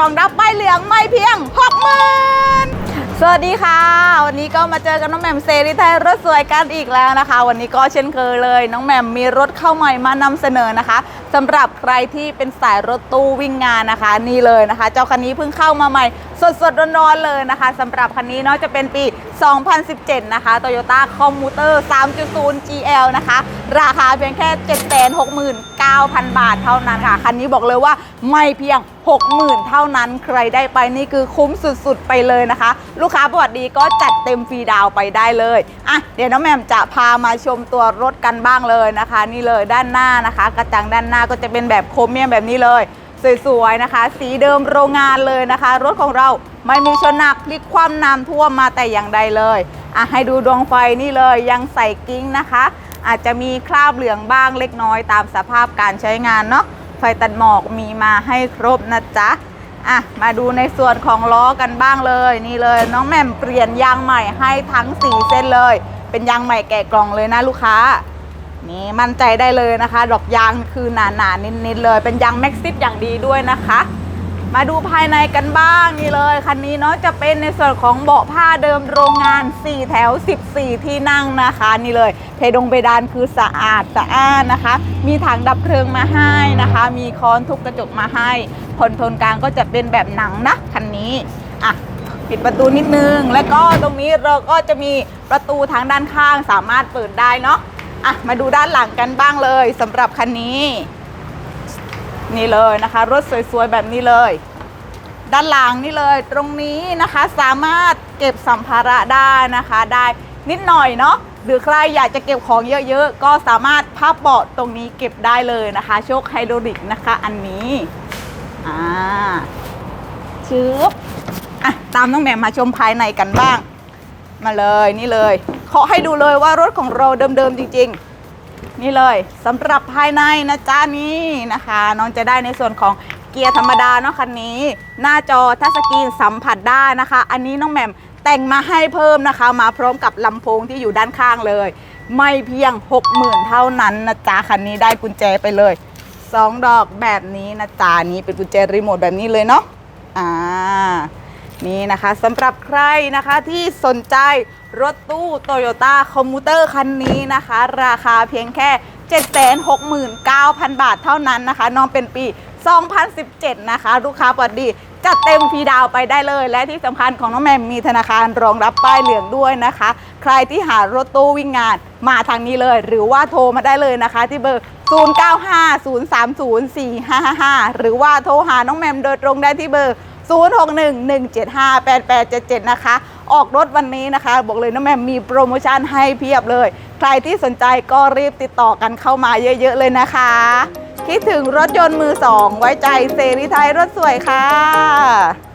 รองรับใบเหลืองไม่เพียงหกหมื่นสวัสดีค่ะ วัน นี้ก็มาเจอกับน้องแหม่มเซรีไทยรถสวยกันอีกแล้วนะคะ วันนี้ก็เช่นเคยเลย น้องแหม่มมีรถเข้าใหม่มานำเสนอนะคะสำหรับใครที่เป็นสายรถตู้วิ่งงานนะคะ นี่เลยนะคะ เจ้าคันนี้เพิ่งเข้ามาใหม่ สดๆร้อนๆเลยนะคะสำหรับคันนี้เนาะจะเป็นปี 2017 นะคะ Toyota Commuter 3.0 GL นะคะ ราคาเพียงแค่ 769,000 บาทเท่านั้นค่ะคันนี้บอกเลยว่าไม่เพียง60,000 เท่านั้น ใครได้ไปนี่คือคุ้มสุดๆไปเลยนะคะ ลูกค้าประวัติดีก็จัดเต็ม็มฟรีดาวไปได้เลยอะเดี๋ยวน้องแหม่มจะพามาชมตัวรถกันบ้างเลยนะคะ นี่เลยด้านหน้านะคะ กระจังด้านหน้าก็จะเป็นแบบโครเมียมแบบนี้เลย สวยๆนะคะ สีเดิมโรงงานเลยนะคะ รถของเราไม่มีชนหนักพลิกคว่ำน้ำท่วมมาแต่อย่างใดเลยอะให้ดูดวงไฟนี่เลยยังใส่กิ้งนะคะ อาจจะมีคราบเหลืองบ้างเล็กน้อยตามสภาพการใช้งานเนาะไฟตัดหมอกมีมาให้ครบนะจ๊ะ อะมาดูในส่วนของล้อกันบ้างเลย นี่เลย น้องแหม่มเปลี่ยนยางใหม่ให้ทั้ง 4 เส้นเลย เป็นยางใหม่แกะกล่องเลยนะลูกค้า นี่มั่นใจได้เลยนะคะ ดอกยางคือหนาๆนิดๆเลย เป็นยางแม็กซิสอย่างดีด้วยนะคะ มาดูภายในกันบ้างนี่เลย คันนี้เนาะจะเป็นในส่วนของเบาะผ้าเดิมโรงงาน 4 แถว 14 ที่นั่งนะคะนี่เลย เพดงเพดานคือสะอาดสะอ้านนะคะ มีถังดับเพลิงมาให้นะคะ มีค้อนทุบกระจกมาให้คอนทรลกลางก็จะเป็นแบบหนังนะคันนี้อะปิดประตูนิดนึง แล้วก็ตรงนี้เราก็จะมีประตูทางด้านข้างสามารถเปิดได้เนาะอะมาดูด้านหลังกันบ้างเลยสำหรับคันนี้ นี่เลยนะคะ รถสวยๆแบบนี้เลย ด้านหลังนี่เลยตรงนี้นะคะสามารถเก็บสัมภาระได้นะคะ ได้นิดหน่อยเนาะหรือใครอยากจะเก็บของเยอะๆ ก็สามารถพับเบาะตรงนี้เก็บได้เลยนะคะโชคไฮดรอลิกนะคะ อันนี้อ่าชืบอะตามน้องแหม่มมาชมภายในกันบ้าง มาเลยนี่เลยขอให้ดูเลยว่ารถของเราเดิมๆจริง ๆ นี่เลยสำหรับภายในนะจ๊ะนี่นะคะ น้องจะได้ในส่วนของเกียร์ธรรมดาเนาะคันนี้ หน้าจอทัชสกรีนสัมผัสได้นะคะ อันนี้น้องแหม่มแต่งมาให้เพิ่มนะคะ มาพร้อมกับลำโพงที่อยู่ด้านข้างเลย ไม่เพียง 60,000 เท่านั้นนะจ๊ะคันนี้ได้กุญแจไปเลยสองดอกแบบนี้นะจ๊ะนี้เป็นกุญแจรีโมทแบบนี้เลยเนาะอ่านี่นะคะสำหรับใครนะคะที่สนใจ รถตู้ Toyota Commuter คันนี้นะคะ ราคาเพียงแค่ 769,000 บาทเท่านั้นนะคะ น้องเป็นปี 2017 นะคะ ลูกค้าปลอดดีจัดเต็มฟรีดาวไปได้เลย และที่สำคัญของน้องแมมมีธนาคารรองรับป้ายเหลืองด้วยนะคะ ใครที่หารถตู้วิ่งงานมาทางนี้เลย หรือว่าโทรมาได้เลยนะคะ ที่เบอร์ 0950304555 หรือว่าโทรหาน้องแมมโดยตรงได้ที่เบอร์ 0611758877 นะคะ ออกรถวันนี้นะคะ บอกเลยน้องแมมมีโปรโมชั่นให้เพียบเลย ใครที่สนใจก็รีบติดต่อกันเข้ามาเยอะๆเลยนะคะ คิดถึงรถยนต์มือสองไว้ใจเซรีไทยรถสวยค่ะ